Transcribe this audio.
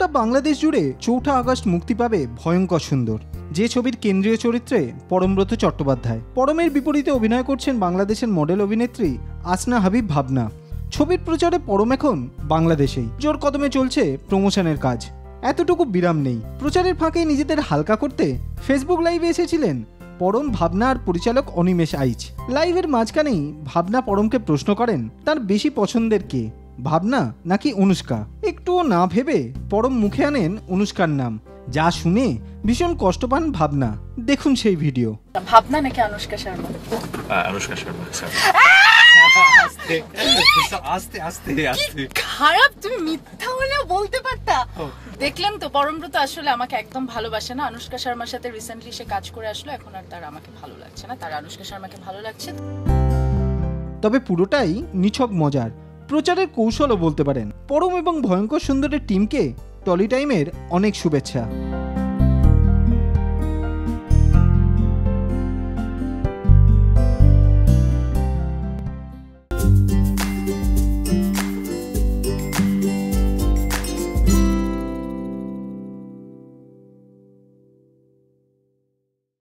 বাংলাদেশ জুড়ে চৌঠা আগস্ট মুক্তি পাবে ভয়ঙ্কর সুন্দর। যে ছবির কেন্দ্রীয় চরিত্রে পরমব্রত চট্টোপাধ্যায়। পরমের বিপরীতে অভিনয় করছেন বাংলাদেশের মডেল অভিনেত্রী আসনা হাবিব ভাবনা। ছবির প্রচারে পরম এখন বাংলাদেশেই। জোর কদমে চলছে প্রমোশনের কাজ। এতটুকু বিরাম নেই। প্রচারের ফাঁকে নিজেদের হালকা করতে ফেসবুক লাইভে এসেছিলেন পরম ভাবনা আর পরিচালক অনিমেষ আইচ। লাইভের মাঝখানেই ভাবনা পরমকে প্রশ্ন করেন, তার বেশি পছন্দের কে? ভাবনা নাকি অনুষ্কা? একটুও না ভেবে পরম মুখে আনেন অনুষ্কার নাম। যা শুনে ভীষণ কষ্ট পান ভাবনা। দেখুন সেই ভিডিও। ভাবনা নাকি অনুষ্কা শর্মা? অনুষ্কা শর্মা আস্তে আস্তে আস্তে আস্তে। খারাপ তুমি মিথ্যা হলেও বলতে পারতা। দেখলেন তো পরমব্রত আসলে আমাকে একদম ভালোবাসে না। অনুষ্কা শর্মার সাথে রিসেন্টলি সে কাজ করে আসলো এখন আর তার আমাকে ভালো লাগছে না। তার অনুষ্কা শর্মাকে ভালো লাগছে তবে পুরোটাই নিছক মজার। প্রচারের কৌশলও বলতে পারেন। পরম এবং ভয়ঙ্কর সুন্দরের টিমকে টলি টাইমের অনেক শুভেচ্ছা।